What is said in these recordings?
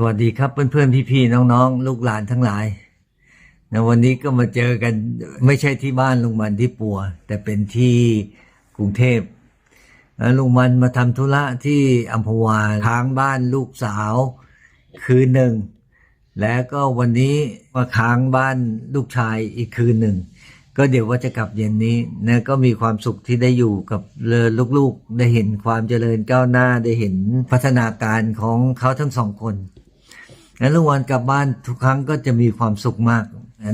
สวัสดีครับเพื่อนๆพี่ๆน้องๆ ลูกหลานทั้งหลายนะวันนี้ก็มาเจอกันไม่ใช่ที่บ้านลุงมันที่ปัว แต่เป็นที่กรุงเทพลุงมันมาทำธุระที่อัมพวาค้างบ้านลูกสาวคืนหนึ่ง แล้วก็วันนี้มาค้างบ้านลูกชายอีกคืนหนึ่ง ก็เดี๋ยวว่าจะกลับเย็นนี้นะก็มีความสุขที่ได้อยู่กับลูกๆ ได้เห็นความเจริญก้าวหน้าได้เห็นพัฒนาการของเขาทั้งสองคน แล้วลุงวันกลับบ้านทุกครั้งก็จะมีความสุขมาก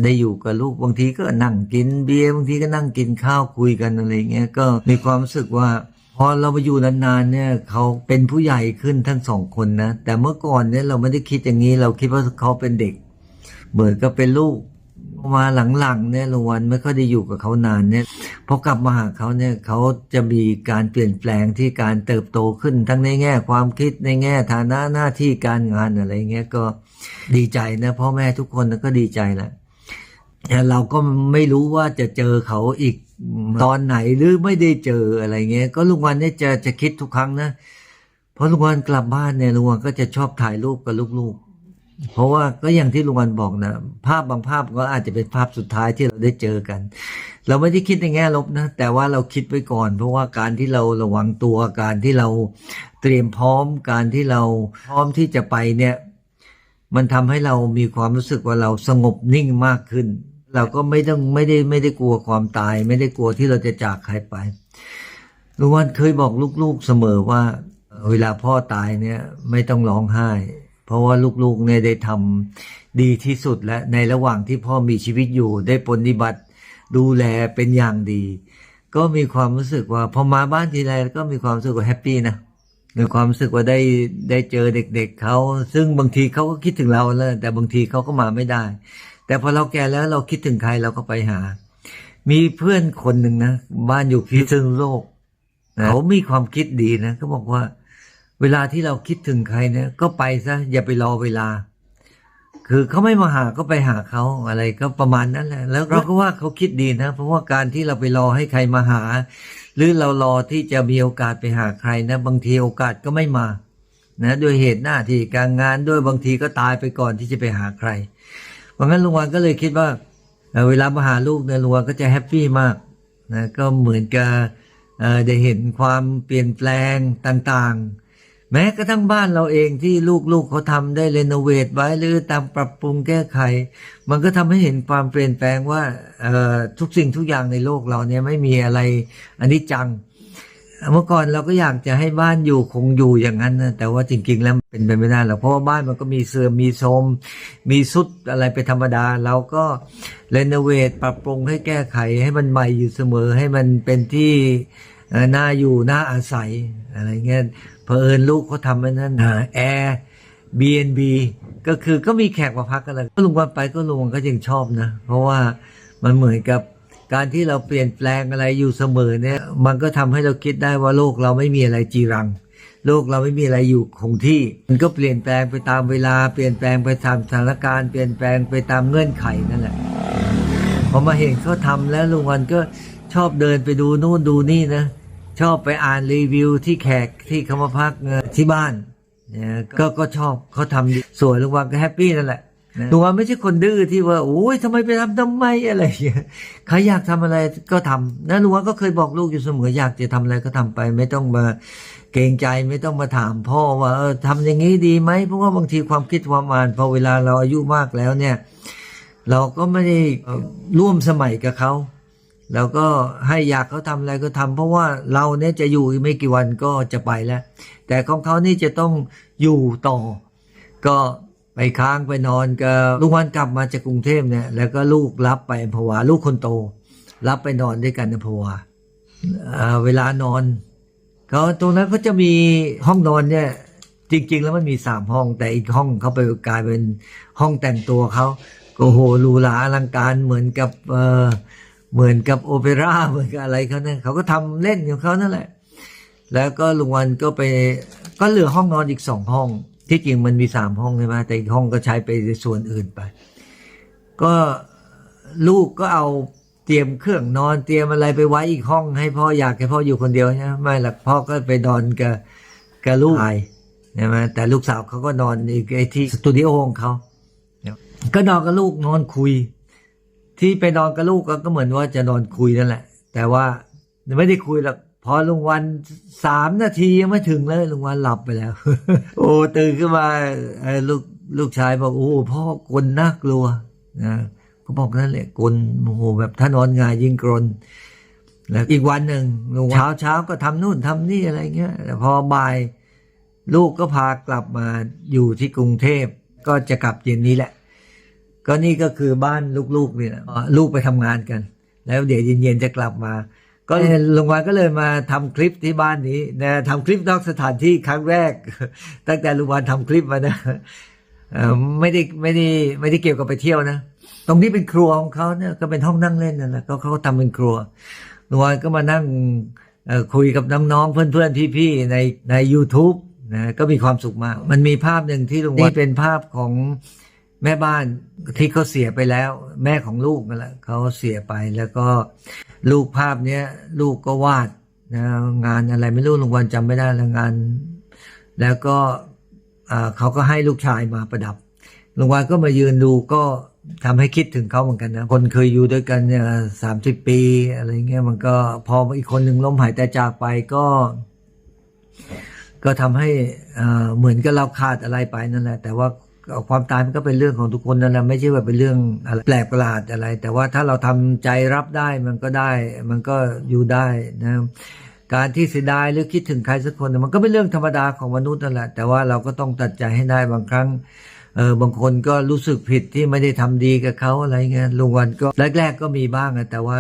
ได้อยู่กับลูกบางทีก็นั่งกินเบียร์บางทีก็นั่งกินข้าวคุยกันอะไรเงี้ยก็มีความรู้สึกว่าพอเรามาอยู่นานๆเนี่ยเขาเป็นผู้ใหญ่ขึ้นทั้งสองคนนะแต่เมื่อก่อนเนี่ยเราไม่ได้คิดอย่างนี้เราคิดว่าเขาเป็นเด็ก เหมือนก็เป็นลูก มาหลังๆเนี่ยลุงวันไม่ค่อยได้อยู่กับเขานานเนี่ยพอกลับมาหาเขาเนี่ยเขาจะมีการเปลี่ยนแปลงที่การเติบโตขึ้นทั้งในแง่ความคิดในแง่ฐานะหน้าที่การงานอะไรเงี้ยก็ดีใจนะพ่อแม่ทุกคนก็ดีใจแหละแต่เราก็ไม่รู้ว่าจะเจอเขาอีกตอนไหนหรือไม่ได้เจออะไรเงี้ย ก็ลุงวันเนี่ยจะจะคิดทุกครั้งนะเพราะลุงวันกลับบ้านเนี่ยลุงวันก็จะชอบถ่ายรูปกับลูกๆ เพราะว่าก็อย่างที่ลุงวันบอกนะ ภาพบางภาพก็อาจจะเป็นภาพสุดท้ายที่เราได้เจอกัน เราไม่ได้คิดในแง่ลบนะ แต่ว่าเราคิดไว้ก่อน เพราะว่าการที่เราระวังตัวการที่เราเตรียมพร้อมการที่เราพร้อมที่จะไปเนี่ย มันทำให้เรามีความรู้สึกว่าเราสงบนิ่งมากขึ้น เราก็ไม่ต้องไม่ได้ไม่ได้กลัวความตาย ไม่ได้กลัวที่เราจะจากใครไปลุงวันเคยบอกลูกๆเสมอว่า เวลาพ่อตายเนี่ย ไม่ต้องร้องไห้ เพราะว่าลูกๆเนี่ยได้ทำดีที่สุดและในระหว่างที่พ่อมีชีวิตอยู่ได้ปฏิบัติดูแลเป็นอย่างดี ก็มีความรู้สึกว่าพอมาบ้านทีไรก็มีความรู้สึกว่าแฮปปี้นะมีความรู้สึกว่าได้ได้เจอเด็ก ๆเขาซึ่งบางทีเขาก็คิดถึงเราแล้วแต่บางทีเขาก็มาไม่ได้ แต่พอเราแก่แล้วเราคิดถึงใครเราก็ไปหา มีเพื่อนคนหนึ่งนะบ้านอยู่พิษณุโลกนะเขามีความคิดดีนะเขาบอกว่า เวลาที่เราคิดถึงใครเนี่ยก็ไปซะอย่าไปรอเวลา คือเขาไม่มาหาก็ไปหาเขาอะไรก็ประมาณนั้นแหละ แล้วเราก็ว่าเขาคิดดีนะ เพราะว่าการที่เราไปรอให้ใครมาหา หรือเรารอที่จะมีโอกาสไปหาใครนะ บางทีโอกาสก็ไม่มานะด้วยเหตุหน้าที่การงานด้วยบางทีก็ตายไปก่อนที่จะไปหาใครเพราะงั้นลุงวันก็เลยคิดว่าเอ่อเวลามาหาลูกเนี่ยลุงวันก็จะแฮปปี้มากนะก็เหมือนกับได้เห็นความเปลี่ยนแปลงต่างๆ แม้กระทั่งบ้านเราเองที่ลูกๆเขาทำได้เรโนเวทไว้หรือตามปรับปรุงแก้ไข มันก็ทำให้เห็นความเปลี่ยนแปลงว่าทุกสิ่งทุกอย่างในโลกเราเนี่ยไม่มีอะไรอันนี้จัง เมื่อก่อนเราก็อยากจะให้บ้านอยู่คงอยู่อย่างนั้นนะแต่ว่าจริง ๆ แล้วเป็นไปไม่ได้หรอกเพราะว่าบ้านมันก็มีเสื่อมมีโทรมมีสุดอะไรเป็นธรรมดาเราก็เรโนเวทปรับปรุงให้แก้ไขให้มันใหม่อยู่เสมอให้มันเป็นที่ น่าอยู่น่าอาศัยอะไรเงี้ยเพอเอิญลูกเขาทำไว้นั่นแอร์ B&B ก็คือก็มีแขกมาพักกันแล้วก็ลุงวันไปก็ลุงวันก็ยังชอบนะ เพราะว่ามันเหมือนกับการที่เราเปลี่ยนแปลงอะไรอยู่เสมอเนี่ย มันก็ทำให้เราคิดได้ว่าโลกเราไม่มีอะไรจีรัง โลกเราไม่มีอะไรอยู่คงที่ มันก็เปลี่ยนแปลงไปตามเวลาเปลี่ยนแปลงไปตามสถานการณ์เปลี่ยนแปลงไปตามเงื่อนไขนั่นแหละพอมาเห็นเขาทำแล้วลุงวันก็ชอบเดินไปดูนู่นดูนี่นะ ชอบไปอ่านรีวิวที่แขกที่เขามาพักเอ่อที่บ้านเนี่ยก็ก็ชอบเขาทำดีสวยลุงวันก็แฮปปี้นั่นแหละนะลุงวันไม่ใช่คนดื้อที่ว่าโอ้ยทำไมไปทำทำไมอะไรอย่างเงี้ยใครอยากทำอะไรก็ทำนะลุงวันก็เคยบอกลูกอยู่เสมออยากจะทำอะไรก็ทำไป ไม่ต้องมาเกรงใจไม่ต้องมาถามพ่อว่าเออทำอย่างนี้ดีไหมเพราะว่าบางทีความคิดความอ่านพอเวลาเราอายุมากแล้วเนี่ย เราก็ไม่ได้เอ่อร่วมสมัยกับเขา แล้วก็ให้อยากเขาทำอะไรก็ทำเพราะว่าเราเนี่ยจะอยู่อีกไม่กี่วันก็จะไปแล้ว แต่ของเขานี่จะต้องอยู่ต่อ ก็ไปค้างไปนอนกับลุงวันกลับมาจากกรุงเทพเนี่ยแล้วก็ลูกรับไปอพวาลูกคนโต รับไปนอนด้วยกันอพวาเวลานอนเขาตรงนั้นเขาจะมีห้องนอนเนี่ยจริง ๆ แล้วมันมีสามห้องแต่อีกห้องเขาไปกลายเป็นห้องแต่งตัวเขาก็โหรูหราอลังการเหมือนกับเอ เหมือนกับโอเปร่าเหมือนกับอะไรเขาเนี่ยเขาก็ทำเล่นของเขานั่นแหละ แล้วก็ลุงวันก็ไปก็เหลือห้องนอนอีกสองห้อง ที่จริงมันมีสามห้องใช่ไหมแต่อีกห้องก็ใช้ไปส่วนอื่นไป ก็ลูกก็เอาเตรียมเครื่องนอนเตรียมอะไรไปไว้อีกห้อง ให้พ่ออยากให้พ่ออยู่คนเดียวใช่ไหมไม่หรอกพ่อก็ไปนอนกับกับลูกชายใช่ไหมแต่ลูกสาวเขาก็นอนอีกไอ้ที่สตูดิโอของเขาก็นอนกับลูกนอนคุย ที่ไปนอนกับลูกก็ก็เหมือนว่าจะนอนคุยนั่นแหละ แต่ว่าไม่ได้คุยหรอกพอลุงวันสามนาทียังไม่ถึงเลยลุงวันหลับไปแล้ว โอ้ตื่นขึ้นมาลูกลูกชายบอกโอ้พ่อกลนน่ากลัวนะก็บอกนั่นแหละกลนโอ้โหแบบถ้านอนงายยิ่งกลนแล้วอีกวันหนึ่งลุงเช้าเช้าก็ทำนู่นทำนี่อะไรเงี้ยแต่พอบ่ายลูกก็พากลับมาอยู่ที่กรุงเทพก็จะกลับเย็นนี้แหละ ก็นี่ก็คือบ้านลูกๆนี่แหละลูกไปทำงานกัน แล้วเดี๋ยวเย็นๆจะกลับมา ก็ลยลุงวันก็เลยมาทำคลิปที่บ้านนี้นะทำคลิปนอกสถานที่ครั้งแรก ตั้งแต่ลุงวันทำคลิปมานะไม่ได้ไม่ได้ไม่ได้เกี่ยวกับไปเที่ยวนะ ตรงนี้เป็นครัวของเขาเนี่ยก็เป็นห้องนั่งเล่นนั่นแหละก็เขาทำเป็นครัวลุงวันก็มานั่งคุยกับน้องๆเพื่อนๆพี่ๆในใน u t u b e นะก็มีความสุขมาก มันมีภาพหนึ่งที่ลุงวันนี่เป็นภาพของ แม่บ้านที่เขาเสียไปแล้ว แม่ของลูกนั่นแหละเขาเสียไปแล้วก็ลูกภาพเนี้ยลูกก็วาดนะงานอะไรไม่รู้ลุงวันจำไม่ได้แล้วงาน แล้วก็เขาก็ให้ลูกชายมาประดับลุงวันก็มายืนดูก็ทำให้คิดถึงเขาเหมือนกันนะคนเคยอยู่ด้วยกันเนี่ยสามสิบปีอะไรเงี้ยมันก็พออีกคนหนึ่งล้มหายแต่จากไปก็ ก็ทำให้เหมือนกับเราขาดอะไรไปนั่นแหละ แต่ว่า ความตายมันก็เป็นเรื่องของทุกคนนั่นแหละไม่ใช่ว่าเป็นเรื่องอะไรแปลกประหลาดอะไร แต่ว่าถ้าเราทำใจรับได้มันก็ได้ มันก็อยู่ได้นะการที่เสียดายหรือคิดถึงใครสักคนมันก็เป็นเรื่องธรรมดาของมนุษย์นั่นแหละ แต่ว่าเราก็ต้องตัดใจให้ได้บางครั้งเออบางคนก็รู้สึกผิดที่ไม่ได้ทำดีกับเขาอะไรเงี้ยลุงวันก็แรก ๆ ก็มีบ้างแต่ว่า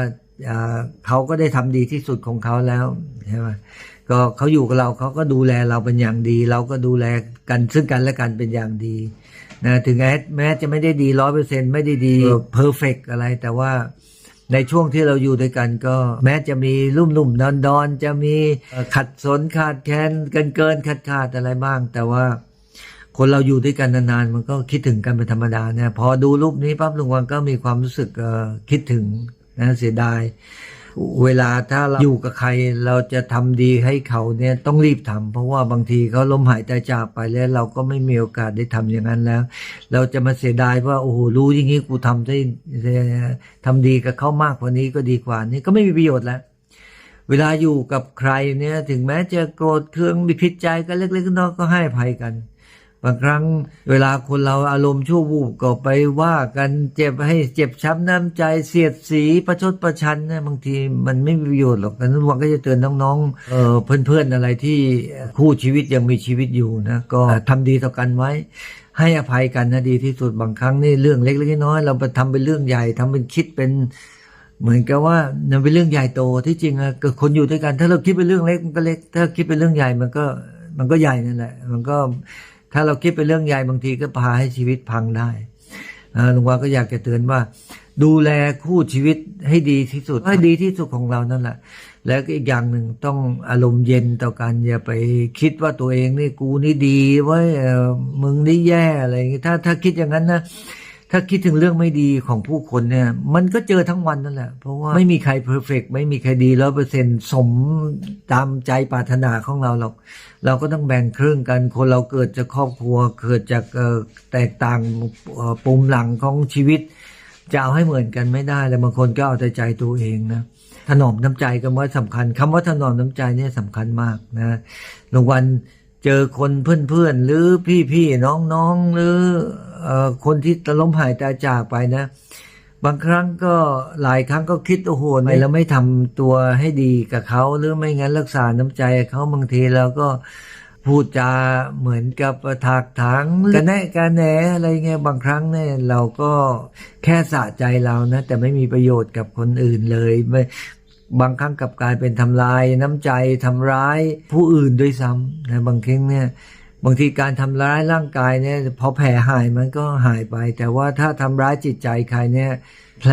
อ่าเขาก็ได้ทำดีที่สุดของเขาแล้วใช่ไหม ก็เขาอยู่กับเราเขาก็ดูแลเราเป็นอย่างดี เราก็ดูแลกันซึ่งกันและกันเป็นอย่างดีนะถึงแม้แม้จะไม่ได้ดีร้อยเปอร์เซ็นไม่ได้ดีเพอร์เฟกอะไรแต่ว่าในช่วงที่เราอยู่ด้วยกันก็แม้จะมีลุ่มลุ่มดอนดอนๆจะมีเอ่อขัดสนขาดแคลนกันเกินขาดขาดอะไรบ้าง แต่ว่าคนเราอยู่ด้วยกันนานๆมันก็คิดถึงกันเป็นธรรมดาเนี่ยพอดูรูปนี้ปั๊บลุงวันก็มีความรู้สึกเอ่อคิดถึงนะเสียดาย เวลาถ้าเราอยู่กับใครเราจะทำดีให้เขาเนี่ยต้องรีบทำเพราะว่าบางทีเขาล้มหายใจจากไปแล้ว เราก็ไม่มีโอกาสได้ทำอย่างนั้นแล้ว เราจะมาเสียดายว่าโอ้โหรู้อย่างนี้กูทำได้ทำดีกับเขามากกว่านี้ก็ดีกว่านี่ก็ไม่มีประโยชน์แล้วเวลาอยู่กับใครเนี่ยถึงแม้จะโกรธเคืองมีผิดใจกันเล็กๆน้อยๆก็ให้ภัยกัน บางครั้งเวลาคนเราอารมณ์ชั่ววูบก็ไปว่ากันเจ็บให้เจ็บช้ำน้ำใจเสียดสีประชดประชันนะบางทีมันไม่มีประโยชน์หรอกนั้นวันก็จะเตือนน้องๆเออเพื่อนๆอะไรที่คู่ชีวิตยังมีชีวิตอยู่นะก็ทำดีต่อกันไว้ ให้อภัยกันนะดีที่สุดบางครั้งนี่เรื่องเล็กๆน้อยๆเราไปทำเป็นเรื่องใหญ่ทำเป็นคิดเป็นเหมือนกับว่ามันเป็นเรื่องใหญ่โตที่จริงอะคนอยู่ด้วยกัน ถ้าเราคิดเป็นเรื่องเล็กมันก็เล็ก ถ้าคิดเป็นเรื่องใหญ่มันก็มันก็ใหญ่นั่นแหละ มันก็ ถ้าเราคิดเป็นเรื่องใหญ่บางทีก็พาให้ชีวิตพังได้หลวงพ่อก็อยากจะเตือนว่า ดูแลคู่ชีวิตให้ดีที่สุดให้ดีที่สุดของเรานั่นแหละ แล้วก็อีกอย่างหนึ่งต้องอารมณ์เย็นต่อกันอย่าไปคิดว่าตัวเองนี่กูนี่ดีไว้มึงนี่แย่อะไรอย่างงี้ถ้าถ้าคิดอย่างนั้นนะ ถ้าคิดถึงเรื่องไม่ดีของผู้คนเนี่ย มันก็เจอทั้งวันนั่นแหละ เพราะว่าไม่มีใครเพอร์เฟกไม่มีใครดีร้อยเปอร์เซ็นสมตามใจปรารถนาของเราหรอกเราก็ต้องแบ่งครึ่งกัน คนเราเกิดจากครอบครัว เกิดจากแตกต่างปุ่มหลังของชีวิต จะเอาให้เหมือนกันไม่ได้แล้วบางคนก็เอาแต่ใจตัวเองนะถนอมน้ำใจก็ว่าสำคัญคำว่าถนอมน้ำใจเนี่ยสำคัญมากนะรางวัล เจอคนเพื่อนๆหรือพี่ๆน้องๆหรืออคนที่ตะล้มหายตายจากไปนะ บางครั้งก็หลายครั้งก็คิดโอ้โหไม่แล้วไม่ทำตัวให้ดีกับเขาหรือไม่งั้นรักษาน้ำใจเขาบางทีเราก็พูดจาเหมือนกับถักถางกันแนะกันแหนอะไรเงี้ยบางครั้งเนี่ยเราก็แค่สะใจเรานะ แต่ไม่มีประโยชน์กับคนอื่นเลยไม่ บางครั้งกับกลายเป็นทำลายน้ำใจทำร้ายผู้อื่นด้วยซ้ำนะบางครั้งเนี่ยบางทีการทำร้ายร่างกายเนี่ยพอแผลหายมันก็หายไป แต่ว่าถ้าทำร้ายจิตใจใครเนี่ยแผล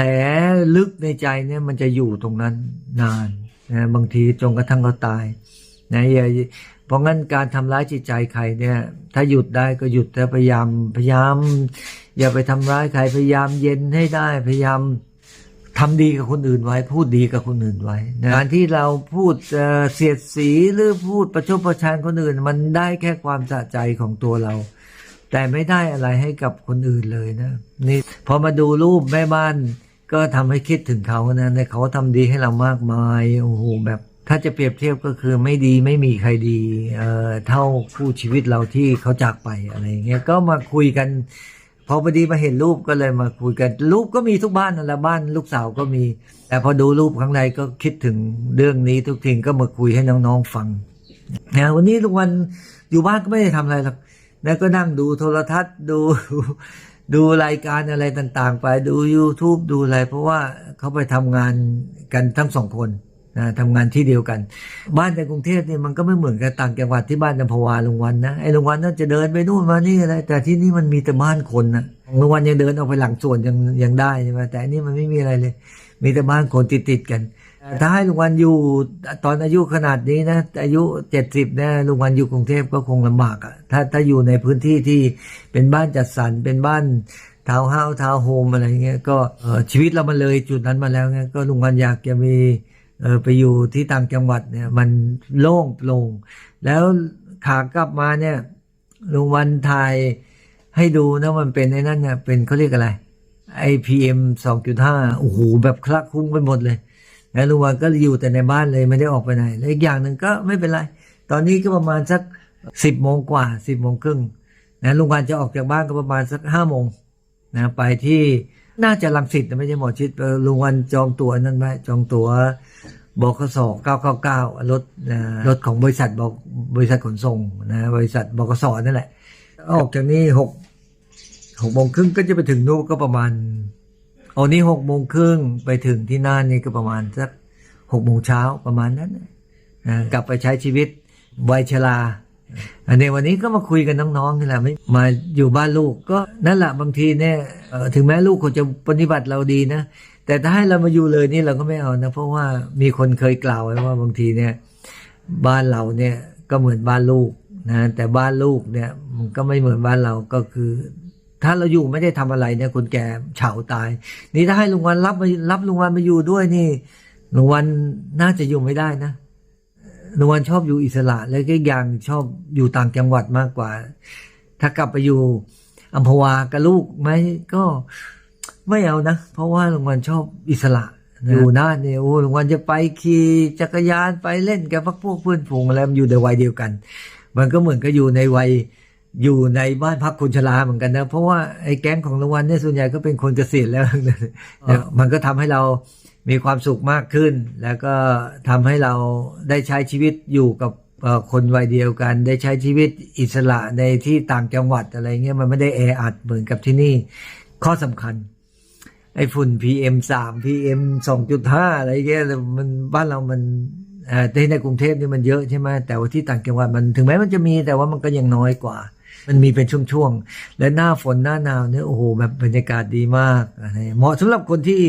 ลึกในใจเนี่ยมันจะอยู่ตรงนั้นนานนะบางทีจนกระทั่งเขาตายนะอย่าเพราะงั้นการทำร้ายจิตใจใครเนี่ยถ้าหยุดได้ก็หยุดแต่พยายามพยายาม อย่าไปทำร้ายใครพยายามเย็นให้ได้พยายาม ทำดีกับคนอื่นไว้ พูดดีกับคนอื่นไว้การที่เราพูดเสียดสีหรือพูดประชดประชันคนอื่น มันได้แค่ความสะใจของตัวเรา แต่ไม่ได้อะไรให้กับคนอื่นเลยนะนี่พอมาดูรูปแม่บ้าน ก็ทำให้คิดถึงเขานะในเขาทำดีให้เรามากมายโอ้โหแบบถ้าจะเปรียบเทียบก็คือไม่ดีไม่มีใครดีเอ่อเท่าคู่ชีวิตเราที่เขาจากไปอะไรเงี้ยก็มาคุยกัน พอพอดีมาเห็นรูปก็เลยมาคุยกันรูปก็มีทุกบ้านนั่นแหละบ้านลูกสาวก็มี แต่พอดูรูปข้างในก็คิดถึงเรื่องนี้ทุกทีก็มาคุยให้น้องๆฟังนะวันนี้ทุกวันอยู่บ้านก็ไม่ได้ทำอะไรหรอกแล้วก็นั่งดูโทรทัศน์ดูดูรายการอะไรต่างๆ ไปดู YouTube ดูอะไรเพราะว่าเขาไปทำงานกันทั้งสองคน นะทำงานที่เดียวกัน บ้านในกรุงเทพเนี่ยมันก็ไม่เหมือนกับต่างจังหวัดที่บ้านอัมพวาลุงวันนะไอ้ลุงวันน่าจะเดินไปนู่นมานี่อะไรแต่ที่นี่มันมีแต่บ้านคนนะลุงวันยังเดินออกไปหลังสวนยังยังได้ใช่ไหมแต่อันนี้มันไม่มีอะไรเลย มีแต่บ้านคนติดติดๆกันถ้าให้ลุงวันอยู่ตอนอายุขนาดนี้นะอายุเจ็ดสิบนะลุงวันอยู่กรุงเทพก็คงลำบากอะถ้าถ้าอยู่ในพื้นที่ที่เป็นบ้านจัดสรรเป็นบ้านทาวน์เฮาส์ทาวน์โฮมอะไรเงี้ยก็เอ่อชีวิตเรามันเลยจุดนั้นมาแล้วไงก็ลุงวันอยากจะมี เออไปอยู่ที่ต่างจังหวัดเนี่ย มันโล่งโปร่งแล้วขากลับมาเนี่ยลุงวันถ่ายให้ดูนะมันเป็นไอ้นั่นเนี่ยเป็นเขาเรียกอะไรไอพีเอ็มสองจุดห้าโอ้โหแบบคลักคลุ้งไปหมดเลยแล้วลุงวันก็อยู่แต่ในบ้านเลยไม่ได้ออกไปไหนแล้วอีกอย่างหนึ่งก็ไม่เป็นไร ตอนนี้ก็ประมาณสักสิบโมงกว่าสิบโมงครึ่งนะลุงวันจะออกจากบ้านก็ประมาณสักห้าโมงนะไปที่ น่าจะลังสิตนะไม่ใช่หมอชิดลุงวันจองตั๋วนั่นไว้จองตั๋วบขสเก้าเก้าเก้ารถรถของบริษัทบกบริษัทขนส่งนะบริษัทบขสนั่นแหละ ออกจากนี้หกหกโมงครึ่งก็จะไปถึงนู่นก็ประมาณเอานี้หกโมงครึ่งไปถึงที่น่านนี่ก็ประมาณสักหกโมงเช้าประมาณนั้นนะกลับไปใช้ชีวิตวัยชรา อันนี้วันนี้ก็มาคุยกันน้องๆนี่แหละไม่มาอยู่บ้านลูกก็นั่นแหละบางทีเนี่ยถึงแม้ลูกเขาจะปฏิบัติเราดีนะ แต่ถ้าให้เรามาอยู่เลยนี่เราก็ไม่เอานะ เพราะว่ามีคนเคยกล่าวไว้ว่าบางทีเนี่ยบ้านเราเนี่ยก็เหมือนบ้านลูกนะแต่บ้านลูกเนี่ยมันก็ไม่เหมือนบ้านเราก็คือ ถ้าเราอยู่ไม่ได้ทำอะไรเนี่ยคนแก่เฉาตาย นี่ถ้าให้ลุงวันรับมารับลุงวันมาอยู่ด้วยนี่ลุงวันน่าจะอยู่ไม่ได้นะ ลุงวันชอบอยู่อิสระ แล้วก็ย่างชอบอยู่ต่างจังหวัดมากกว่า ถ้ากลับไปอยู่อัมพวากับลูกไหมก็ไม่เอานะ เพราะว่าลุงวันชอบอิสระอยู่น่านเนี่ยโอ้ลุงวันจะไปขี่จักรยานไปเล่นกับพวกเพื่อนฝูงอะไรมันอยู่ในวัยเดียวกัน มันก็เหมือนกับอยู่ในวัยอยู่ในบ้านพักคนชราเหมือนกันนะ เพราะว่าไอ้แก๊งของรางวัลเนี่ยส่วนใหญ่ก็เป็นคนเกษียณแล้ว มันก็ทำให้เรา มีความสุขมากขึ้น แล้วก็ทำให้เราได้ใช้ชีวิตอยู่กับคนวัยเดียวกัน ได้ใช้ชีวิตอิสระในที่ต่างจังหวัดอะไรเงี้ยมันไม่ได้แออัดเหมือนกับที่นี่ ข้อสำคัญ ไอ้ฝุ่น PM สาม PM สองจุดห้าอะไรเงี้ยมันบ้านเรามันเออที่ในกรุงเทพนี่มันเยอะใช่ไหมแต่ว่าที่ต่างจังหวัดมันถึงแม้มันจะมีแต่ว่ามันก็ยังน้อยกว่า มันมีเป็นช่วงๆ และหน้าฝนหน้าหนาวเนี่ยโอ้โหแบบบรรยากาศดีมากอะไรเหมาะสำหรับคนที่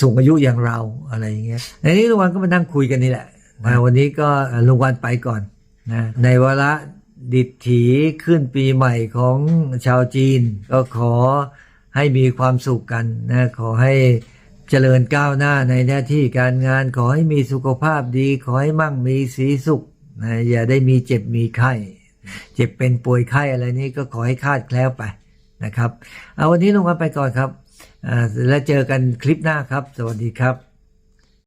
สูงอายุอย่างเราอะไรอย่างเงี้ยในนี้ลุงวันก็มานั่งคุยกันนี่แหละนะวันนี้ก็ลุงวันไปก่อนนะในวาระดิถีขึ้นปีใหม่ของชาวจีน ก็ขอให้มีความสุขกันนะขอให้เจริญก้าวหน้าในหน้าที่การงานขอให้มีสุขภาพดี ขอให้มั่งมีสีสุขนะอย่าได้มีเจ็บมีไข้ เจ็บเป็นป่วยไข้อะไรนี้ก็ขอให้คาดแคล้วไปนะครับ เอาวันนี้ลงกันไปก่อนครับแล้วเจอกันคลิปหน้าครับ สวัสดีครับ